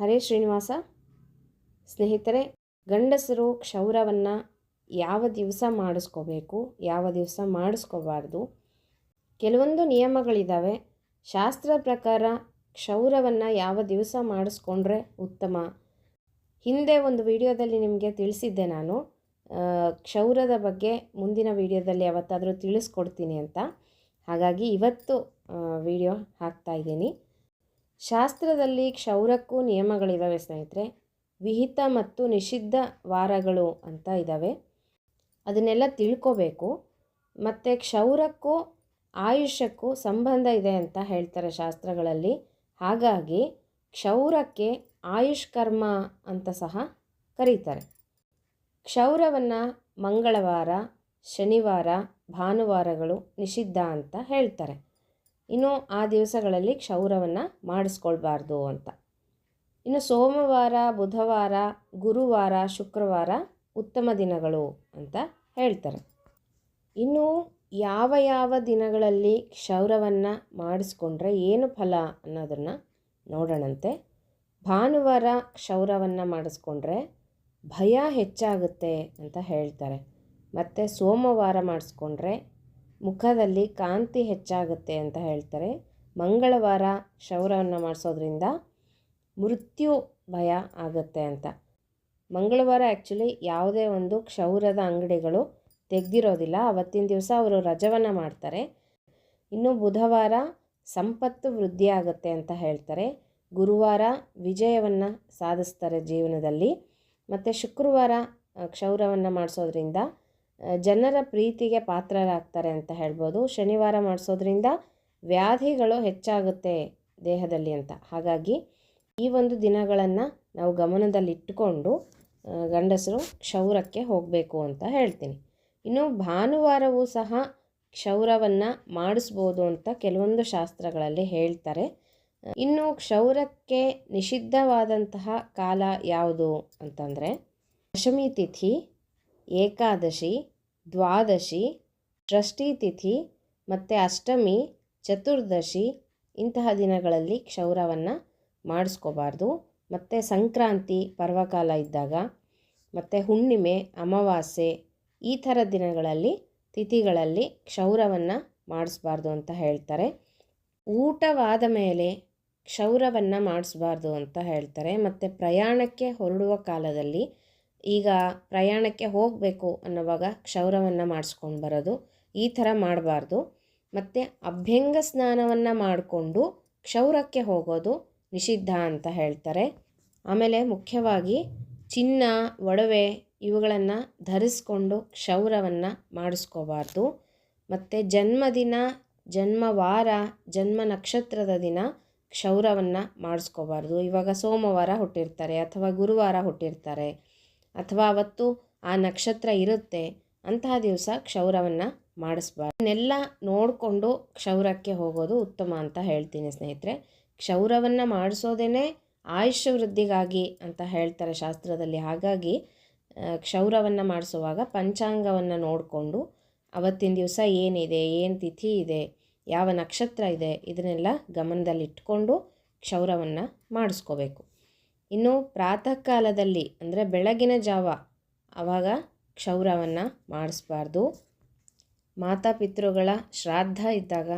ಹರೇ ಶ್ರೀನಿವಾಸ. ಸ್ನೇಹಿತರೆ, ಗಂಡಸರು ಕ್ಷೌರವನ್ನು ಯಾವ ದಿವಸ ಮಾಡಿಸ್ಕೋಬೇಕು, ಯಾವ ದಿವಸ ಮಾಡಿಸ್ಕೋಬಾರ್ದು, ಕೆಲವೊಂದು ನಿಯಮಗಳಿದ್ದಾವೆ ಶಾಸ್ತ್ರ ಪ್ರಕಾರ ಕ್ಷೌರವನ್ನು ಯಾವ ದಿವಸ ಮಾಡಿಸ್ಕೊಂಡ್ರೆ ಉತ್ತಮ? ಹಿಂದೆ ಒಂದು ವಿಡಿಯೋದಲ್ಲಿ ನಿಮಗೆ ತಿಳಿಸಿದ್ದೆ ನಾನು. ಕ್ಷೌರದ ಬಗ್ಗೆ ಮುಂದಿನ ವಿಡಿಯೋದಲ್ಲಿ ಯಾವತ್ತಾದರೂ ತಿಳಿಸ್ಕೊಡ್ತೀನಿ ಅಂತ. ಹಾಗಾಗಿ ಇವತ್ತು ವಿಡಿಯೋ ಹಾಕ್ತಾ ಇದ್ದೀನಿ. ಶಾಸ್ತ್ರದಲ್ಲಿ ಕ್ಷೌರಕ್ಕೂ ನಿಯಮಗಳಿದ್ದಾವೆ ಸ್ನೇಹಿತರೆ. ವಿಹಿತ ಮತ್ತು ನಿಷಿದ್ಧ ವಾರಗಳು ಅಂತ ಇದ್ದಾವೆ ಅದನ್ನೆಲ್ಲ ತಿಳ್ಕೋಬೇಕು. ಮತ್ತು ಕ್ಷೌರಕ್ಕೂ ಆಯುಷ್ಯಕ್ಕೂ ಸಂಬಂಧ ಇದೆ ಅಂತ ಹೇಳ್ತಾರೆ ಶಾಸ್ತ್ರಗಳಲ್ಲಿ. ಹಾಗಾಗಿ ಕ್ಷೌರಕ್ಕೆ ಆಯುಷ್ಕರ್ಮ ಅಂತ ಸಹ ಕರೀತಾರೆ. ಕ್ಷೌರವನ್ನು ಮಂಗಳವಾರ, ಶನಿವಾರ, ಭಾನುವಾರಗಳು ನಿಷಿದ್ಧ ಅಂತ ಹೇಳ್ತಾರೆ. ಇನ್ನು ಆ ದಿವಸಗಳಲ್ಲಿ ಕ್ಷೌರವನ್ನು ಮಾಡಿಸ್ಕೊಳ್ಬಾರ್ದು ಅಂತ. ಇನ್ನು ಸೋಮವಾರ, ಬುಧವಾರ, ಗುರುವಾರ, ಶುಕ್ರವಾರ ಉತ್ತಮ ದಿನಗಳು ಅಂತ ಹೇಳ್ತಾರೆ. ಇನ್ನು ಯಾವ ಯಾವ ದಿನಗಳಲ್ಲಿ ಕ್ಷೌರವನ್ನು ಮಾಡಿಸ್ಕೊಂಡ್ರೆ ಏನು ಫಲ ಅನ್ನೋದನ್ನು ನೋಡೋಣಂತೆ. ಭಾನುವಾರ ಕ್ಷೌರವನ್ನು ಮಾಡಿಸ್ಕೊಂಡ್ರೆ ಭಯ ಹೆಚ್ಚಾಗುತ್ತೆ ಅಂತ ಹೇಳ್ತಾರೆ. ಮತ್ತು ಸೋಮವಾರ ಮಾಡಿಸ್ಕೊಂಡ್ರೆ ಮುಖದಲ್ಲಿ ಕಾಂತಿ ಹೆಚ್ಚಾಗುತ್ತೆ ಅಂತ ಹೇಳ್ತಾರೆ. ಮಂಗಳವಾರ ಕ್ಷೌರವನ್ನು ಮಾಡಿಸೋದ್ರಿಂದ ಮೃತ್ಯು ಭಯ ಆಗುತ್ತೆ ಅಂತ. ಮಂಗಳವಾರ ಆ್ಯಕ್ಚುಲಿ ಯಾವುದೇ ಒಂದು ಕ್ಷೌರದ ಅಂಗಡಿಗಳು ತೆಗೆದಿರೋದಿಲ್ಲ. ಅವತ್ತಿನ ದಿವಸ ಅವರು ರಜವನ್ನು ಮಾಡ್ತಾರೆ. ಇನ್ನು ಬುಧವಾರ ಸಂಪತ್ತು ವೃದ್ಧಿ ಆಗುತ್ತೆ ಅಂತ ಹೇಳ್ತಾರೆ. ಗುರುವಾರ ವಿಜಯವನ್ನು ಸಾಧಿಸ್ತಾರೆ ಜೀವನದಲ್ಲಿ. ಮತ್ತು ಶುಕ್ರವಾರ ಕ್ಷೌರವನ್ನು ಮಾಡಿಸೋದ್ರಿಂದ ಜನರ ಪ್ರೀತಿಗೆ ಪಾತ್ರರಾಗ್ತಾರೆ ಅಂತ ಹೇಳ್ಬೋದು. ಶನಿವಾರ ಮಾಡಿಸೋದ್ರಿಂದ ವ್ಯಾಧಿಗಳು ಹೆಚ್ಚಾಗುತ್ತೆ ದೇಹದಲ್ಲಿ ಅಂತ. ಹಾಗಾಗಿ ಈ ಒಂದು ದಿನಗಳನ್ನು ನಾವು ಗಮನದಲ್ಲಿಟ್ಟುಕೊಂಡು ಗಂಡಸರು ಕ್ಷೌರಕ್ಕೆ ಹೋಗಬೇಕು ಅಂತ ಹೇಳ್ತೀನಿ. ಇನ್ನು ಭಾನುವಾರವೂ ಸಹ ಕ್ಷೌರವನ್ನು ಮಾಡಿಸ್ಬೋದು ಅಂತ ಕೆಲವೊಂದು ಶಾಸ್ತ್ರಗಳಲ್ಲಿ ಹೇಳ್ತಾರೆ. ಇನ್ನು ಕ್ಷೌರಕ್ಕೆ ನಿಷಿದ್ಧವಾದಂತಹ ಕಾಲ ಯಾವುದು ಅಂತಂದರೆ, ದಶಮಿ ತಿಥಿ, ಏಕಾದಶಿ ದ್ವಾದಶಿ, ಷಷ್ಠಿ ತಿಥಿ ಮತ್ತು ಅಷ್ಟಮಿ, ಚತುರ್ದಶಿ ಇಂತಹ ದಿನಗಳಲ್ಲಿ ಕ್ಷೌರವನ್ನು ಮಾಡಿಸ್ಕೋಬಾರ್ದು. ಮತ್ತು ಸಂಕ್ರಾಂತಿ ಪರ್ವಕಾಲ ಇದ್ದಾಗ ಮತ್ತು ಹುಣ್ಣಿಮೆ, ಅಮಾವಾಸ್ಯೆ ಈ ಥರ ದಿನಗಳಲ್ಲಿ, ತಿಥಿಗಳಲ್ಲಿ ಕ್ಷೌರವನ್ನು ಮಾಡಿಸ್ಬಾರ್ದು ಅಂತ ಹೇಳ್ತಾರೆ. ಊಟವಾದ ಮೇಲೆ ಕ್ಷೌರವನ್ನು ಮಾಡಿಸ್ಬಾರ್ದು ಅಂತ ಹೇಳ್ತಾರೆ. ಮತ್ತು ಪ್ರಯಾಣಕ್ಕೆ ಹೊರಡುವ ಕಾಲದಲ್ಲಿ ಈಗ ಪ್ರಯಾಣಕ್ಕೆ ಹೋಗಬೇಕು ಅನ್ನೋವಾಗ ಕ್ಷೌರವನ್ನು ಮಾಡಿಸ್ಕೊಂಡು ಬರೋದು, ಈ ಥರ ಮಾಡಬಾರ್ದು. ಮತ್ತು ಅಭ್ಯಂಗ ಸ್ನಾನವನ್ನು ಮಾಡಿಕೊಂಡು ಕ್ಷೌರಕ್ಕೆ ಹೋಗೋದು ನಿಷಿದ್ಧ ಅಂತ ಹೇಳ್ತಾರೆ. ಆಮೇಲೆ ಮುಖ್ಯವಾಗಿ ಚಿನ್ನ, ಒಡವೆ ಇವುಗಳನ್ನು ಧರಿಸ್ಕೊಂಡು ಕ್ಷೌರವನ್ನು ಮಾಡಿಸ್ಕೋಬಾರ್ದು. ಮತ್ತು ಜನ್ಮದಿನ, ಜನ್ಮವಾರ, ಜನ್ಮ ನಕ್ಷತ್ರದ ದಿನ ಕ್ಷೌರವನ್ನು ಮಾಡಿಸ್ಕೋಬಾರ್ದು. ಇವಾಗ ಸೋಮವಾರ ಹುಟ್ಟಿರ್ತಾರೆ ಅಥವಾ ಗುರುವಾರ ಹುಟ್ಟಿರ್ತಾರೆ. ಅಥವಾ ಅವತ್ತು ಆ ನಕ್ಷತ್ರ ಇರುತ್ತೆ, ಅಂತಹ ದಿವಸ ಕ್ಷೌರವನ್ನು ಮಾಡಿಸ್ಬಾರ್ದು. ಇದನ್ನೆಲ್ಲ ನೋಡಿಕೊಂಡು ಕ್ಷೌರಕ್ಕೆ ಹೋಗೋದು ಉತ್ತಮ ಅಂತ ಹೇಳ್ತೀನಿ ಸ್ನೇಹಿತರೆ. ಕ್ಷೌರವನ್ನು ಮಾಡಿಸೋದೇ ಆಯುಷ್ಯ ವೃದ್ಧಿಗಾಗಿ ಅಂತ ಹೇಳ್ತಾರೆ ಶಾಸ್ತ್ರದಲ್ಲಿ. ಹಾಗಾಗಿ ಕ್ಷೌರವನ್ನು ಮಾಡಿಸುವಾಗ ಪಂಚಾಂಗವನ್ನು ನೋಡಿಕೊಂಡು ಅವತ್ತಿನ ದಿವಸ ಏನಿದೆ, ಏನು ತಿಥಿ ಇದೆ, ಯಾವ ನಕ್ಷತ್ರ ಇದೆ, ಇದನ್ನೆಲ್ಲ ಗಮನದಲ್ಲಿಟ್ಕೊಂಡು ಕ್ಷೌರವನ್ನು ಮಾಡಿಸ್ಕೋಬೇಕು. ಇನ್ನು ಪ್ರಾತಃ ಕಾಲದಲ್ಲಿ ಅಂದರೆ ಬೆಳಗಿನ ಜಾವ ಆವಾಗ ಕ್ಷೌರವನ್ನು ಮಾಡಿಸ್ಬಾರ್ದು. ಮಾತಾಪಿತೃಗಳ ಶ್ರಾದ್ದ ಇದ್ದಾಗ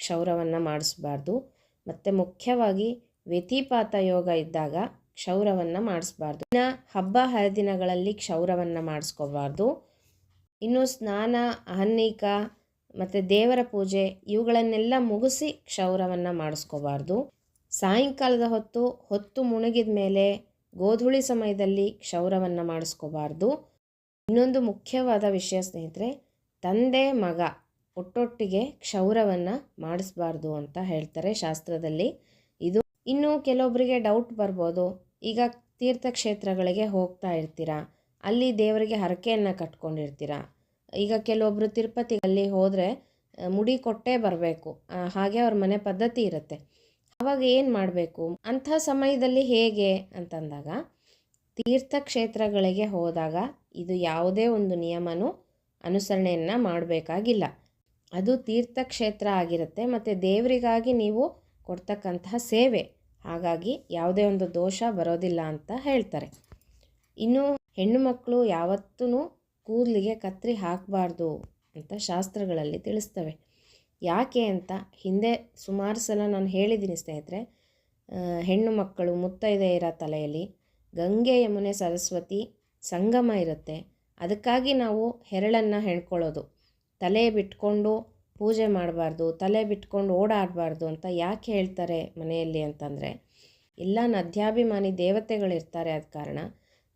ಕ್ಷೌರವನ್ನು ಮಾಡಿಸ್ಬಾರ್ದು. ಮತ್ತು ಮುಖ್ಯವಾಗಿ ವ್ಯತಿಪಾತ ಯೋಗ ಇದ್ದಾಗ ಕ್ಷೌರವನ್ನು ಮಾಡಿಸ್ಬಾರ್ದು. ಇನ್ನು ಹಬ್ಬ ಹರಿದಿನಗಳಲ್ಲಿ ಕ್ಷೌರವನ್ನು ಮಾಡಿಸ್ಕೋಬಾರ್ದು. ಇನ್ನು ಸ್ನಾನ ಅಹನ್ನೀಕ ಮತ್ತು ದೇವರ ಪೂಜೆ ಇವುಗಳನ್ನೆಲ್ಲ ಮುಗಿಸಿ ಕ್ಷೌರವನ್ನು ಮಾಡಿಸ್ಕೋಬಾರ್ದು. ಸಾಯಂಕಾಲದ ಹೊತ್ತು ಹೊತ್ತು ಮುಣಗಿದ ಮೇಲೆ ಗೋಧುಳಿ ಸಮಯದಲ್ಲಿ ಕ್ಷೌರವನ್ನು ಮಾಡಿಸ್ಕೋಬಾರ್ದು. ಇನ್ನೊಂದು ಮುಖ್ಯವಾದ ವಿಷಯ ಸ್ನೇಹಿತರೆ, ತಂದೆ ಮಗ ಒಟ್ಟೊಟ್ಟಿಗೆ ಕ್ಷೌರವನ್ನು ಮಾಡಿಸ್ಬಾರ್ದು ಅಂತ ಹೇಳ್ತಾರೆ ಶಾಸ್ತ್ರದಲ್ಲಿ. ಇದು ಇನ್ನು ಕೆಲವೊಬ್ಬರಿಗೆ ಡೌಟ್ ಬರ್ಬೋದು. ಈಗ ತೀರ್ಥಕ್ಷೇತ್ರಗಳಿಗೆ ಹೋಗ್ತಾ ಇರ್ತೀರಾ? ಅಲ್ಲಿ ದೇವರಿಗೆ ಹರಕೆಯನ್ನು ಕಟ್ಕೊಂಡಿರ್ತೀರಾ? ಈಗ ಕೆಲವೊಬ್ಬರು ತಿರುಪತಿಯಲ್ಲಿ ಹೋದರೆ, ಮುಡಿ ಕೊಟ್ಟೇ ಬರಬೇಕು. ಹಾಗೆ ಅವ್ರ ಮನೆ ಪದ್ಧತಿ ಇರುತ್ತೆ. ಆವಾಗ ಏನು ಮಾಡಬೇಕು? ಅಂಥ ಸಮಯದಲ್ಲಿ ಹೇಗೆ ಅಂತಂದಾಗ, ತೀರ್ಥಕ್ಷೇತ್ರಗಳಿಗೆ ಹೋದಾಗ ಇದು ಯಾವುದೇ ಒಂದು ನಿಯಮನೂ ಅನುಸರಣೆಯನ್ನು ಮಾಡಬೇಕಾಗಿಲ್ಲ. ಅದು ತೀರ್ಥಕ್ಷೇತ್ರ ಆಗಿರುತ್ತೆ, ಮತ್ತು ದೇವರಿಗಾಗಿ ನೀವು ಕೊಡ್ತಕ್ಕಂತಹ ಸೇವೆ. ಹಾಗಾಗಿ ಯಾವುದೇ ಒಂದು ದೋಷ ಬರೋದಿಲ್ಲ ಅಂತ ಹೇಳ್ತಾರೆ. ಇನ್ನು ಹೆಣ್ಣು ಮಕ್ಕಳು ಯಾವತ್ತೂ ಕೂದಲಿಗೆ ಕತ್ತರಿ ಹಾಕಬಾರ್ದು ಅಂತ ಶಾಸ್ತ್ರಗಳಲ್ಲಿ ತಿಳಿಸ್ತವೆ. ಯಾಕೆ ಅಂತ ಹಿಂದೆ ಸುಮಾರು ಸಲ ನಾನು ಹೇಳಿದ್ದೀನಿ ಸ್ನೇಹಿತರೆ ಹೆಣ್ಣು ಮಕ್ಕಳು ಮುತ್ತೈದೆಯರ ತಲೆಯಲ್ಲಿ ಗಂಗೆ ಯಮುನೆ ಸರಸ್ವತಿ ಸಂಗಮ ಇರುತ್ತೆ. ಅದಕ್ಕಾಗಿ ನಾವು ಹೆರಳನ್ನು ಹೆಣ್ಕೊಳ್ಳೋದು. ತಲೆ ಬಿಟ್ಕೊಂಡು ಪೂಜೆ ಮಾಡಬಾರ್ದು, ತಲೆ ಬಿಟ್ಕೊಂಡು ಓಡಾಡಬಾರ್ದು ಅಂತ ಯಾಕೆ ಹೇಳ್ತಾರೆ ಮನೆಯಲ್ಲಿ ಅಂತಂದರೆ, ಎಲ್ಲ ನದ್ಯಾಭಿಮಾನಿ ದೇವತೆಗಳಿರ್ತಾರೆ ಆದ ಕಾರಣ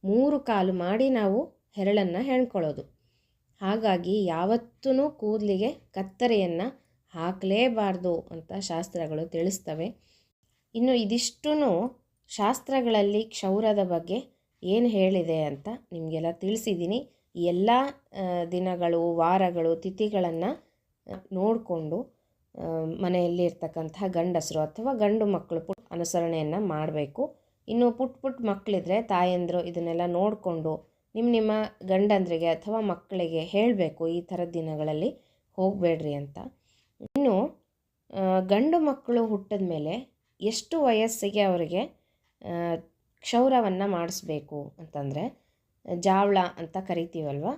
ಮೂರು ಕಾಲು ಮಾಡಿ ನಾವು ಹೆರಳನ್ನು ಹೆಣ್ಕೊಳ್ಳೋದು. ಹಾಗಾಗಿ ಯಾವತ್ತೂ ಕೂದಲಿಗೆ ಕತ್ತರಿಯನ್ನು ಹಾಕಲೇಬಾರ್ದು ಅಂತ ಶಾಸ್ತ್ರಗಳು ತಿಳಿಸ್ತವೆ. ಇನ್ನು ಇದಿಷ್ಟೂ ಶಾಸ್ತ್ರಗಳಲ್ಲಿ ಕ್ಷೌರದ ಬಗ್ಗೆ ಏನು ಹೇಳಿದೆ ಅಂತ ನಿಮಗೆಲ್ಲ ತಿಳಿಸಿದ್ದೀನಿ ಎಲ್ಲ ದಿನಗಳು, ವಾರಗಳು, ತಿಥಿಗಳನ್ನು ನೋಡಿಕೊಂಡು ಮನೆಯಲ್ಲಿ ಇರ್ತಕ್ಕಂತಹ ಗಂಡಸರು ಅಥವಾ ಗಂಡು ಮಕ್ಕಳು ಪುಟ್ ಅನುಸರಣೆಯನ್ನು ಮಾಡಬೇಕು. ಇನ್ನು ಪುಟ್ ಪುಟ್ ಮಕ್ಕಳಿದ್ರೆ ತಾಯಂದರು ಇದನ್ನೆಲ್ಲ ನೋಡಿಕೊಂಡು ನಿಮ್ಮ ನಿಮ್ಮ ಗಂಡಂದ್ರಿಗೆ ಅಥವಾ ಮಕ್ಕಳಿಗೆ ಹೇಳಬೇಕು ಈ ಥರದ ದಿನಗಳಲ್ಲಿ ಹೋಗಬೇಡ್ರಿ ಅಂತ. ಇನ್ನು ಗಂಡು ಮಕ್ಕಳು ಹುಟ್ಟಿದ ಮೇಲೆ ಎಷ್ಟು ವಯಸ್ಸಿಗೆ ಅವರಿಗೆ ಕ್ಷೌರವನ್ನು ಮಾಡಿಸ್ಬೇಕು ಅಂತಂದರೆ ಜಾವಳ ಅಂತ ಕರಿತೀವಲ್ವ?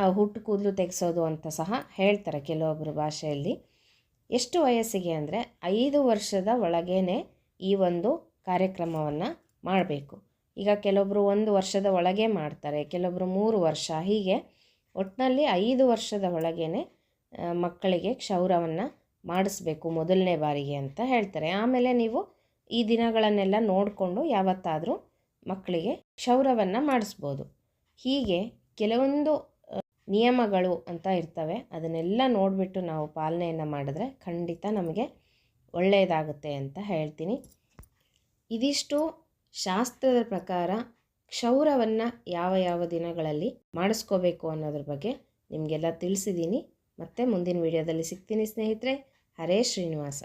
ಆ ಹುಟ್ಟು ಕೂದಲು ತೆಗೆಸೋದು ಅಂತ ಸಹ ಹೇಳ್ತಾರೆ ಕೆಲವೊಬ್ಬರು ಭಾಷೆಯಲ್ಲಿ. ಎಷ್ಟು ವಯಸ್ಸಿಗೆ ಅಂದರೆ ಐದು ವರ್ಷದ ಒಳಗೇ ಈ ಒಂದು ಕಾರ್ಯಕ್ರಮವನ್ನು ಮಾಡಬೇಕು. ಈಗ ಕೆಲವೊಬ್ಬರು ಒಂದು ವರ್ಷದ ಒಳಗೆ ಮಾಡ್ತಾರೆ ಕೆಲವೊಬ್ಬರು ಮೂರು ವರ್ಷ. ಹೀಗೆ ಒಟ್ಟಿನಲ್ಲಿ ಐದು ವರ್ಷದ ಒಳಗೇನೆ ಮಕ್ಕಳಿಗೆ ಕ್ಷೌರವನ್ನು ಮಾಡಿಸ್ಬೇಕು ಮೊದಲನೇ ಬಾರಿಗೆ ಅಂತ ಹೇಳ್ತಾರೆ. ಆಮೇಲೆ ನೀವು ಈ ದಿನಗಳನ್ನೆಲ್ಲ ನೋಡಿಕೊಂಡು ಯಾವತ್ತಾದರೂ ಮಕ್ಕಳಿಗೆ ಕ್ಷೌರವನ್ನು ಮಾಡಿಸ್ಬೋದು. ಹೀಗೆ ಕೆಲವೊಂದು ನಿಯಮಗಳು ಅಂತ ಇರ್ತವೆ. ಅದನ್ನೆಲ್ಲ ನೋಡಿಬಿಟ್ಟು ನಾವು ಪಾಲನೆಯನ್ನು ಮಾಡಿದ್ರೆ ಖಂಡಿತ ನಮಗೆ ಒಳ್ಳೆಯದಾಗುತ್ತೆ ಅಂತ ಹೇಳ್ತೀನಿ. ಇದಿಷ್ಟು ಶಾಸ್ತ್ರದ ಪ್ರಕಾರ ಕ್ಷೌರವನ್ನು ಯಾವ ಯಾವ ದಿನಗಳಲ್ಲಿ ಮಾಡಿಸ್ಕೋಬೇಕು ಅನ್ನೋದ್ರ ಬಗ್ಗೆ ನಿಮಗೆಲ್ಲ ತಿಳಿಸಿದ್ದೀನಿ. ಮತ್ತೆ ಮುಂದಿನ ವಿಡಿಯೋದಲ್ಲಿ ಸಿಗ್ತೀನಿ ಸ್ನೇಹಿತರೆ ಹರೇ ಶ್ರೀನಿವಾಸ.